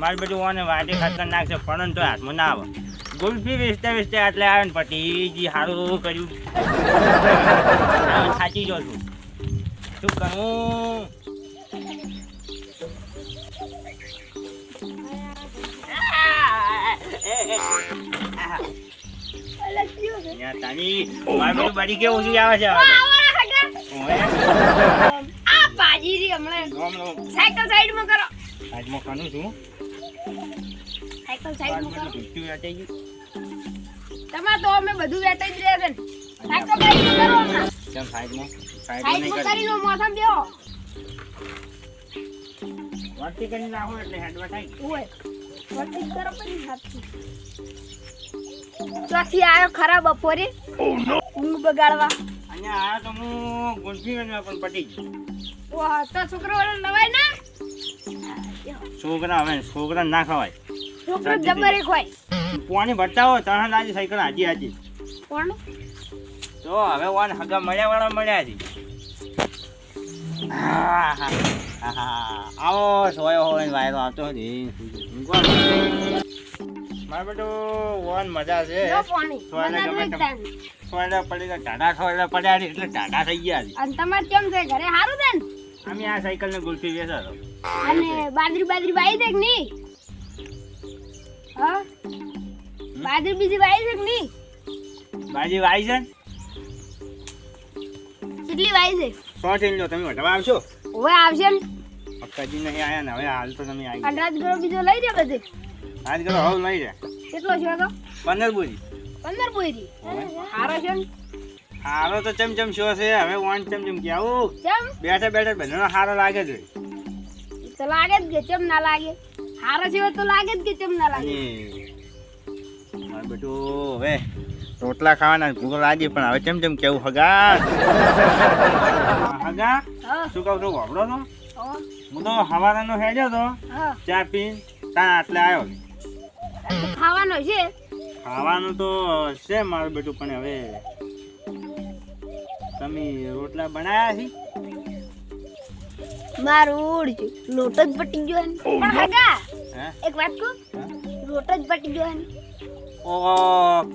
મારે બધું ઓને વાટે ખાતર નાખશે પણ તો હાથમાં ના આવે. ગુલ્ફી વેચતા વેચતા આટલે આવે ને પટીજી સારું કર્યું. સાચી જો છું. શું કરું? મારે બળી કેવું શું આવે છે. સાયકલ સાઈડમાં કરો. આજમાં કાનું છું. સાયકલ સાઈડમાં કરો ભૂખ્યું વેચાઈ ગયું. તમારે તો અમે બધું વેચાઈ જ રહ્યા છે. ને. સાયકલ સાઈડમાં કરો હમણાં. કેમ સાઈડમાં? સાઈડમાં નહીં સાઈડમાં કરી કરીને મોથામાં બેહો. વર્તી કરી નાખો એટલે હેડવા થાય. ઓય વટી કરો પછી હાથથી. ચોથી આવ્યો ખરા બપોરે. ઊંઘ બગાડવા. અહીંયા આયા તો હું ગુલ્ફી પણ પટી ગયું. વાહ તો છોકરો નવાય ના? છોકરા હવે છોકરા ના ખવાય. છોકરો જબરે ખવાય પાણી ભરતા હોય તરત આજે સાયકલ હાજી હાજી કોણ તો હવે વાન હગા મળ્યા વાળા મળ્યા છે. હા, હા, હા, હા. આવો સોયો હોય વાયરો આવતો હતી મારે બધું વન મજા છે. સોયને ગમે તો સોયડા પડી ગયા ટાટા સોયડા પડ્યા એટલે ટાટા થઈ ગયા અને તમારે કેમ છે ઘરે સારું છે ને? અમે આ સાયકલ ને ગુલ્ફી વેચા અને બાદરી બાદરી વાઈ દેખની હા? બાજરી બીજી વાઈ છે ની બાજી વાઈ છે કેટલી વાઈ છે? સો ટીન લો તમે વટવા આવશો? હવે આવશે ને. અક્કાજી નહીં આયા ને હવે હાલ તો તમે આવી. અને રાજગરો બીજો લઈ જા બધે. રાજગરો હવે લઈ જા કેટલો છે તો? પંદર બોરી પંદર બોરી સારો છે ને. હારો તો ચમ ચમ શો છે હવે વાન ચમ ચમ કે આવું બેઠા બેઠા બધાનો હારો લાગે છે. તો લાગે જ કે કેમ ના લાગે. હારો છે તો લાગે જ કે કેમ ના લાગે. અને બેટો હવે રોટલા ખાવાના ભૂખ લાગી પણ હવે ચમ ચમ કેવું હગા? હગા? શું કહું છું વાપરો તો હું. તો હવારાનો હેજો તો ચા પી ત્યાં આટલે આવ્યો ખાવાનો છે. ખાવાનું તો છે મારું બેટું પણ હવે તમે રોટલા બનાયા છે? મારું લોટ જ પટી ગયો ને પણ હે? એક વાત કહું? લોટ જ પટી ગયો ઓ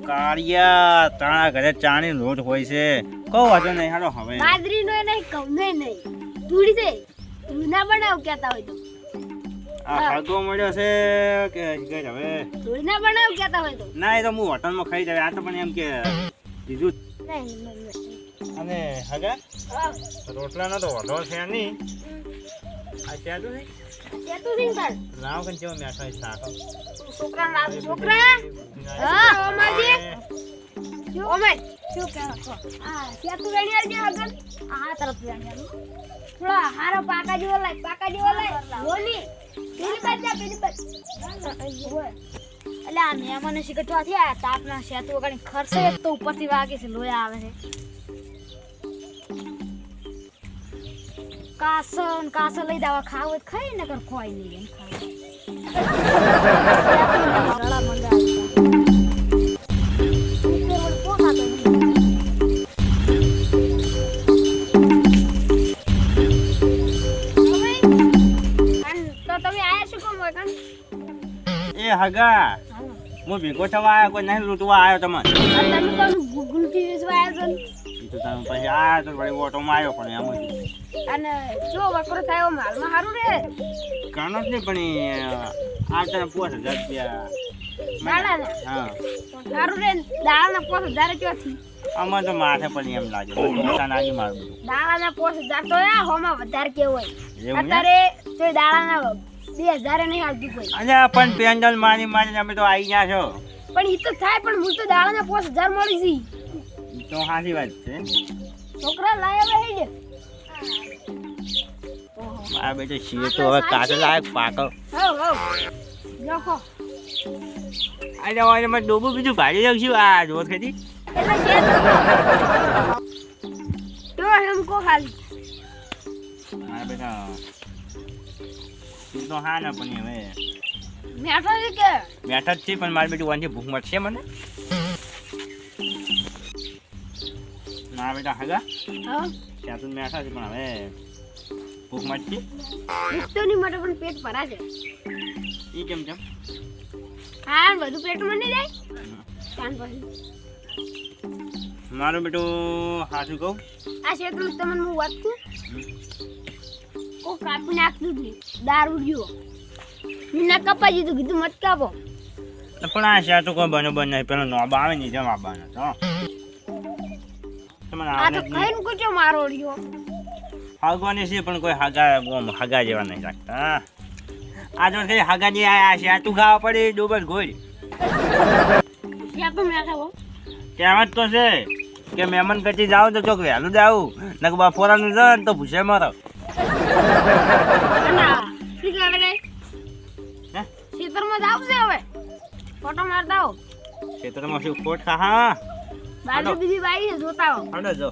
કાળિયા તારા ઘરે ચાણી લોટ હોય છે. કહો વાંધો નહીં હાલો હવે. બાજરીનો નહીં ઘઉંનો નહીં. ધૂળી દે તું ના બનાવ કહેતા હોય તો. આ હગો મળ્યો છે કે કે હવે? ધૂળી ના બનાવ કહેતા હોય તો. ના એ તો હું હોટલમાં ખાઈ જાય. આ તો પણ એમ કે બીજું નહીં. અને હગા? રોટલા નો તો હોટલ છે નહીં. આ તો નહીં કહેતું છે ને લાવ કે જેવો મેઠો શાક છોકરા લાવ છોકરા? હા. ઓમાજી ઓમાય શું આ સેતુ રેણી આવજે આગળ આ તરફ રેણી આવજો. થોડા હારો પાકા જેવો લાય પાકા જેવો લાય. બોલી. પેલી બાજુ જા, પેલી બાજુ. એટલે આ મહેમાનો શીખવા થયા તાપના સેતુ વગર ખર્ચે તો ઉપરથી વાગે છે લોહી આવે છે. કાસો ને કાસો લઈ દાવા ખાવ ખાઈ ને કર ખોઈ નહીં એમ મંગા તમે આયા છો એ હગા હું ભેગો થવા આવ્યો કોઈ નહીં લૂંટવા આવ્યો તમે ગુગલ આવ્યા તો તમે પછી આવ્યો તો વળી ઓટોમાં આવ્યો પણ એમ અને જો વકરો થયો માલમાં સારું રે કાનો જ નહીં પણ આ તને પોસ હજાર રૂપિયા દાડાના હા. સારું રે દાડાના પોસ હજાર ચોથી આમાં તો માથે પણ એમ લાગે. નુકસાન મારું બધું. દાડાના પોસ હજાર તો આ હોમાં વધારે કેવું હોય. એવું એમ? અત્યારે તો દાડાના બે હજાર નહીં આવતું કોઈ. અલ્યા પણ પેન્ડલ મારી મારી અમે તો આવી ગયા છો. પણ એ તો થાય પણ હું તો દાડાના પોસ હજાર મળી છી. તો સાચી વાત છે. છોકરા લાયા હવે આ બેટા શીર તો હવે કાચો લાયક પાકો હવ હવ. લખો આજે હવે મેં ડોબું બીજું ભાજી રાખશું આ જોત ખેતી મારા તો એમ ખાલી. હા બેટા તું તો હા ના પણ હવે. મેઠો છે કે? બેઠા જ છે પણ મારી બેટી વાંચી ભૂખ મળશે મને. ના બેટા હગા. હા ત્યાં તો બેઠા છે પણ હવે ભૂખ મળશે મુક્તોની માટે પણ પેટ ભરા છે. એ ઈ કેમ કેમ હા બધું પેટ મને જાય. કાન પછી મારું બેટું હાથું કહું? આ ક્ષેત્રમાં તમને હું વાત છું ઓ કાપી નાખતું હતું દારૂ મેં ના કપાઈ દીધું. કીધું મત કાપો પણ આ શા તો કોઈ બને નહીં. પેલો નોબ આવે ને જેમ આવવાનો તો તમને આ આવડે તો જ મારો રહ્યો. હાગવાની છે પણ કોઈ હાગા ઓમ હાગા જેવા નહીં રાખતા આ જો કઈ હાગા ની આયા છે આ તું ખાવા પડે ડોબર ગોળ. તો કહેવત તો છે કે મહેમાન કચી જાવ તો ચોક વહેલું જ આવું નક બપોરાનું છે ને તો ભૂસે મારો. ખેતરમાં જાવ છે હવે. ફોટો મારતા ખેતરમાં શું ખોટ ખા હા. બાજુ બીજી બાઈ છે જોતા હો હડો જો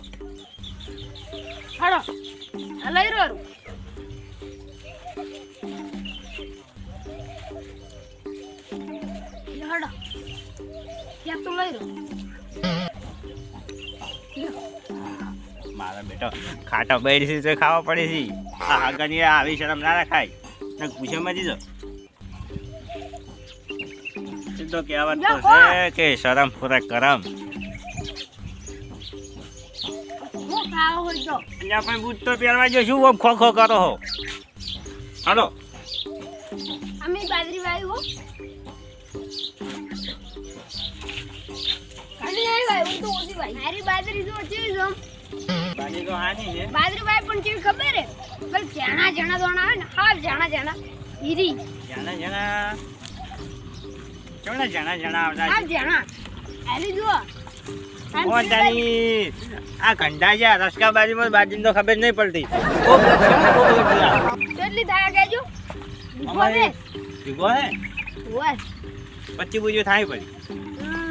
હડો લઈ રહ્યો હડો ક્યાં તું લઈ રહ્યો? મારા બેટો ખાટો બેડ છે તો ખાવા પડે છે. આ હાગા ની આવી શરમ ના રખાય. ને પૂછે મજી જો. સીધો કહેવત તો છે કે શરમ પૂરા કરમ. હું ખાવો હોય તો. અહીંયા પણ બૂટ તો પહેરવા જો શું ઓમ ખો ખો કરો હો? હાલો. અમે બાજરી વાવી હો કાલી આવી તો ઓછી મારી બાજરી તો હાની છે. બાજરી પણ ખબર હે? જાણા જાણા દોણા આવે ને હાવ જાણા જાણા હીરી. જણા જણા કેવડા જણા જણા આવતા હાવ જાણા આલી જુઓ. આ ઘંટા છે રસકા બાજુમાં બાજુની તો ખબર નહીં પડતી પચી બુજો થાય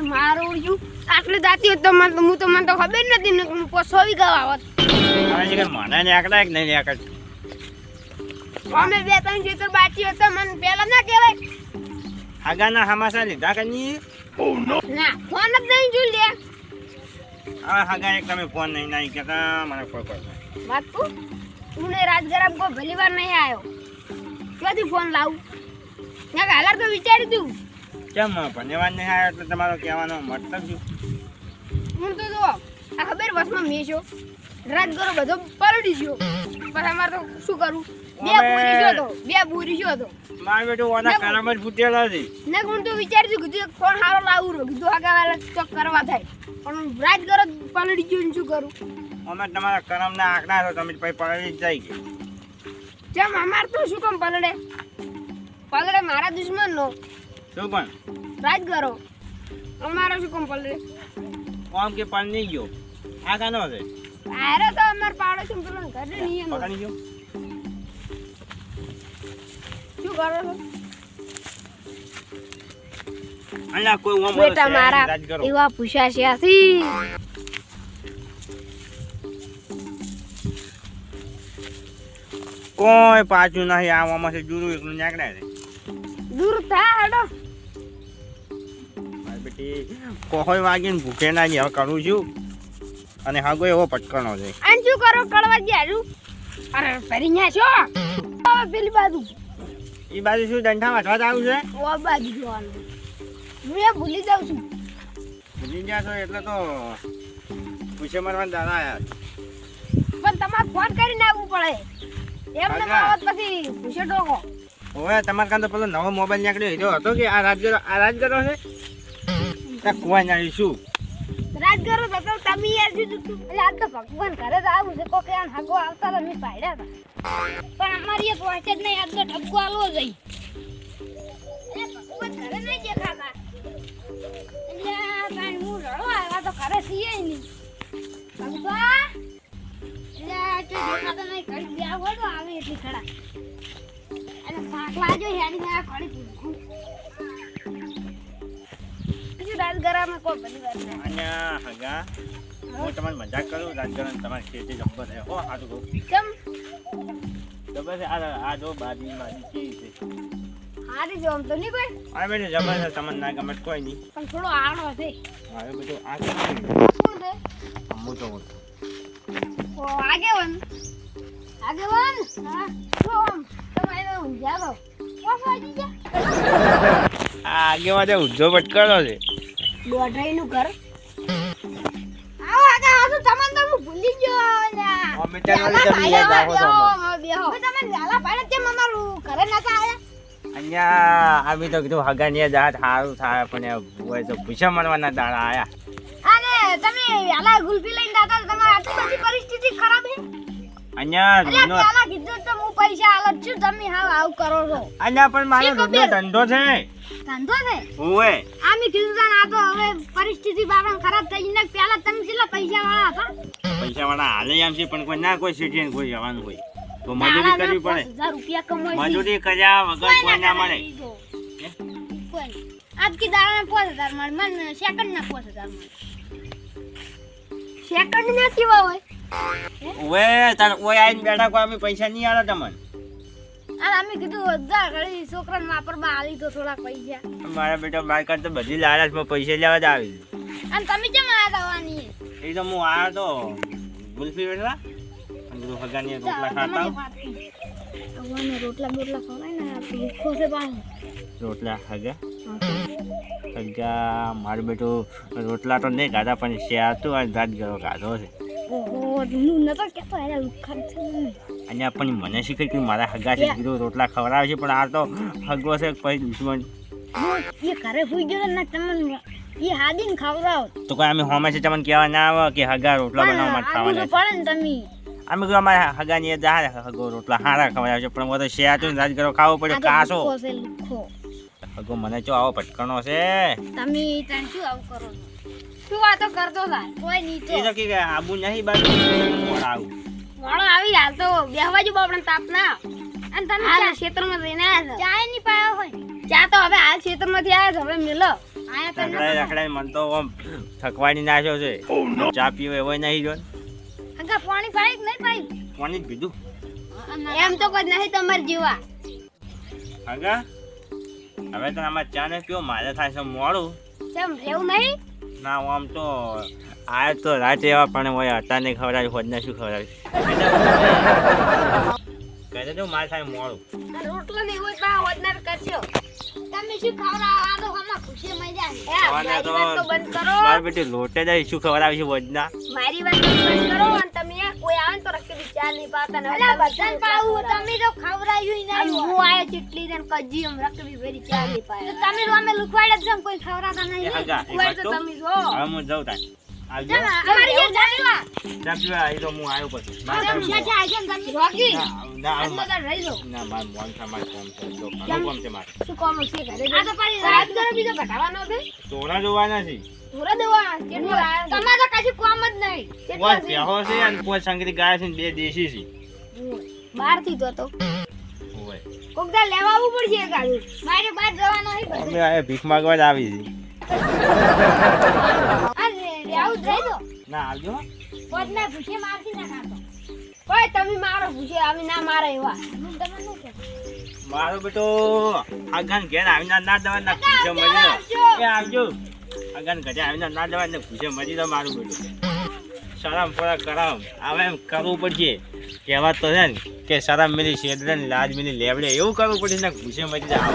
મારું ઉડ્યું આટલી દાતી તો મને હું તો મને તો ખબર નથી ને હું પોસો વીઘા આવત હવે છે મને ને આકડા કે નહીં આકડ અમે બે ત્રણ ખેતર બાકી હતા મને પેલા ના કહેવાય આગળના હમાસા લીધા કે નહીં ના ફોન જ નહીં જોઈ લે હવે હગા એક તમે ફોન નહીં નહીં કહેતા મને કોઈ કોઈ. વાત તું ને રાજગરામ કોઈ ભલી વાર નહીં આવ્યો ક્યાંથી ફોન લાવું? ના હાલાર તો વિચારી તું કેમ ભણેવા નહીં આવ્યો એટલે તમારો કહેવાનો મતલબ હું તો જો આ ખબર બસમાં મેં છો? રાજગરો બધો પલડી ગયો. પણ અમારે તો શું કરું? બે પૂરી ગયો તો બે પૂરી ગયો તો. મારો બેટો ઓના કરમ જ ફૂટેલો છે. ને હું તો વિચારી કીધું એક ફોન હારો લાવું રહ્યો કીધું આગળ વાળા ચોક કરવા થાય. પણ રાજગરો પલડી ગયો શું કરું? અમે તમારા કરમના આંકડા છો તમે પછી પડી જાય કે. જેમ અમાર તો શું કામ પલડે પલડે મારા દુશ્મન નો શું પણ? રાજગરો અમારો શું કામ પલડે આમ કે પણ નહીં ગયો. આ કાનો છે? આરે તો અમાર પાડોશી પેલો ઘરે નિયમ પકડી ગયો. શું કરો છો અલ્યા કોઈ ઓમ બેટા મારા એવા પૂછ્યા છે આથી. કોઈ પાછું નહીં આવવામાં છે જુરું એકલું નીકળ્યા છે. દૂર થા હેડો. બેટી કોઈ વાગીને ભૂખે ના જ કરું છું. અને હાગો એવો પટકણો છે. આન શું કરો કળવા ગયા અરે ફરી ન્યા છો? પેલી બાજુ. એ બાજુ શું દંઠા વાટવા આવું છે? ઓ બાજુ જોવાનું. હું એ ભૂલી જાઉં છું. ભૂલી ગયા છો એટલે તો પૂછે મારવા દાદા આયા પણ તમારે ફોન કરીને આવવું પડે. એમને કાકા. આવત પછી પૂછે ટોકો હવે તમારે કાં તો પેલો નવો મોબાઈલ નીકળ્યો. હતો કે આ રાજગરો આ રાજગરો છે? ત્યાં કોઈ ના શું? રાજગરો કરો તો તમે યાર જુદું તું એટલે તો ભગવાન ઘરે આવું છે. કોકે આમ હાગો આવતા તો મેં પાડ્યા હતા. પણ અમારી એક વાંચે જ નહીં આજ તો ઠપકો આલવો જઈ ભગવાન ઘરે નહીં દેખાતા. હું રડો આવ્યા તો ઘરે છીએ નહીં. ભગવા નહીં ઘડી બે તો આવે એટલી ખડા અને પૂછું બીજું રાજગરામાં કોઈ બની વાત નહીં. અને હગા હું તમારી મજાક કરું રાજગરો તમારી ખેતી જબ્બર છે. હો આ તો કેમ? જબ્બર છે આ આ જો બાજી બાજી કેવી છે. હારી જો આમ તો નહીં કોઈ? આ બેટું જબ્બર છે તમને ના ગમે કોઈ નહીં. પણ થોડો આણો છે. બધું આ શું છે? હું તો ઓ આગેવન. આગેવન? હા શું આમ. તમે ઊંઝા દો ઓ ફાજી આગેવાને ઊંધો ભટકાણો છે. દોઢાઈનું ઘર. આવો આગળ આવો તમને તો હું ભૂલી ગયો ને અમે ત્યાં વળી તમે યાદ રાખો હવે તમે. વહેલા પાડે તેમ અમારું ઘરે નતા આયા અહીંયા અમે તો કીધું હગાની જાત સારું થાય પણ હોય તો પૂછા મારવાના દાડા આયા. તમે ગુલ્ફી લઈને દાદા તમારી આટલી બધી પરિસ્થિતિ ખરાબ છે અહીંયા કીધું તો હું પૈસા આલત છું તમે હાવ આવું કરો છો. અહીંયા પણ મારો ધંધો છે. ધંધો છે? કીધું તા આ તો હવે પરિસ્થિતિ બાબા ખરાબ થઈ ને પેલા તમે કેટલા પૈસા વાળા હતા? પૈસા વાળા હાલે એમ છે પણ કોઈ ના કોઈ સીટીએ કોઈ જવાનું હોય. તો મજૂરી કરવી પડે. રૂપિયા કમાઈ મજૂરી કર્યા વગર કોઈ ના મળે. આજ કી દાડા પાંચ હજાર મળે. મને સેકન્ડ ના પાંચ હજાર મળે. સેકન્ડ ના કેવા હોય? ઓવે તાર ઓય આઈને બેઠા કોઈ અમે પૈસા નહીં આલે તમને. અને અમે કીધું બધા ઘડી છોકરાને વાપરમાં આલી તો થોડા પૈસા. મારા બેટા બાર કરતા બધી લાલચમાં પૈસા લેવા જ આવી. અને તમે કેમ આ દવાની? એ તો હું આવ્યો તો ગુલ્ફી વેચવા અને રોટલા ખાતા. રોટલા બોટલા ખવડાય ને ભૂખો છે પાછો રોટલા હગા. હગા મારું બેટું રોટલા તો નહીં ખાધા પણ શેર હતું અને દાદ ગયો ખાધો છે. ઓહો નતો કેતો એને લુખાડ છે. અહીંયા પણ મને શીખે કે મારા હગા છે કીધું રોટલા ખવડાવે છે પણ આ તો હગો છે કોઈ દુશ્મન. એ ઘરે સુઈ ગયો ને તમને એ હાદીને ખવડાવ. તો કોઈ અમે હોમે છે તમને કહેવા ના આવે કે હગા રોટલા બનાવવા માટે તો ખાવાના પડે ને તમે. અમે કહ્યું અમારા હગાની એ દા હગો રોટલા હારા ખવડાવે છે પણ હું તો શેર હતું ને દાદ ગયો ખાવો પડ્યો આ કાસો હગો મને ચો આવો ભટકણો છે. તમે ત્યાં શું આવું કરો છો? શું વાતો કરતો થાય કોઈ નીચે એ તો કે આબુ નહીં બાજુ આવું. વાળો આવી હાલ તો બેહવા જો આપણે તાપ ના અને તમે હાલ ક્ષેત્રમાં જઈને આવ્યા છો? ચાય નહીં પાયો હોય. ચા તો હવે હાલ ક્ષેત્રમાંથી આવ્યા છો હવે મિલો. આયા તો રખડાઈ રખડાઈ મન તો આમ થકવાડી નાખ્યો છે. ચા પીવો એવો નહીં જો આગા પાણી પાઈ કે નહીં પાઈ પાણી જ પીધું. એમ તો કોઈ નહીં તમારે જીવા હગા હવે તો આમાં ચા ને પીવો મારે થાય છે મોડું. કેમ એવું નહીં? ના આમ તો આ તો રાતે એવા પણ હોય હતા ને ખવડાવી હોદને શું ખવડાવી કહે તો મારે થાય મોડું. રોટલો નહીં હોય તો વધનાર કરશો તમે શું ખવડાવો? હમણાં ખુશી મજા તો બંધ કરો. મારે બેટી લોટે જાય શું ખવડાવી વજના મારી વાત બંધ કરો અને તમે કોઈ આવે તો રખડી ચા નહીં પાતા ને પાવું તમે તો ખવડાવ્યું નહીં. હું આયો ચીટલી ને કજી એમ રખડી ભરી ચા પાય તમે તો અમે લુકવાડે જ કોઈ ખવડાતા નહીં હગા એક લુકવાડ વાત તો તમે જો. હવે હું જાઉં તાર. આવજો ચાલ, અમારી ઘેર ચાલવા. ચા પીવા આવી તો હું આવ્યો પછી મારે આમ થાય ક્યાં જાય છે ને તમે? રોકી. ના, ના, આટલો મારે- તો રહી જાઓ. ના મારે મોન છે મારે કોમ છે જો ઘણું કોમ છે મારે શું કામ છે ઘરે? આ તો પાછી રાત કરો બીજો ઘટાવાનો છે. તોરા જોવાના છે પૂરા દેવા. કેટલો આયો? તમારે તો કશું કામ જ નહીં. કેટલો કોઈ છે? પેહો છે અને કોઈ સંગરી ગાય છે બે દેશી છે બહારથી થી તો. લેવા આવવું પડશે એક મારે બહાર જવાનું અમે ભીખ માંગવા જ આવી છે આ રે- લેવું જ રહી ના આવજો પોતના ભૂસે મારથી ના ખાતો. કોઈ તમે મારો ભૂસે આવી ના મારે એવા. હું તમને શું કહેતો? મારો બેટો આગન ઘેર આવીને ના દવા ના ખુશે આવજો, મરી એ આવજો. આગન ઘરે આવીને ના દવા ને ખુશે મરી દો મારું બેટો. શરમ પરા કરામ હવે એમ કરવું પડશે. કહેવા તો છે ને કે શરમ મિલી શેદરે ને લાજ મિલી. લેવડે એવું કરવું પડશે ને ખુશે મરી જાવ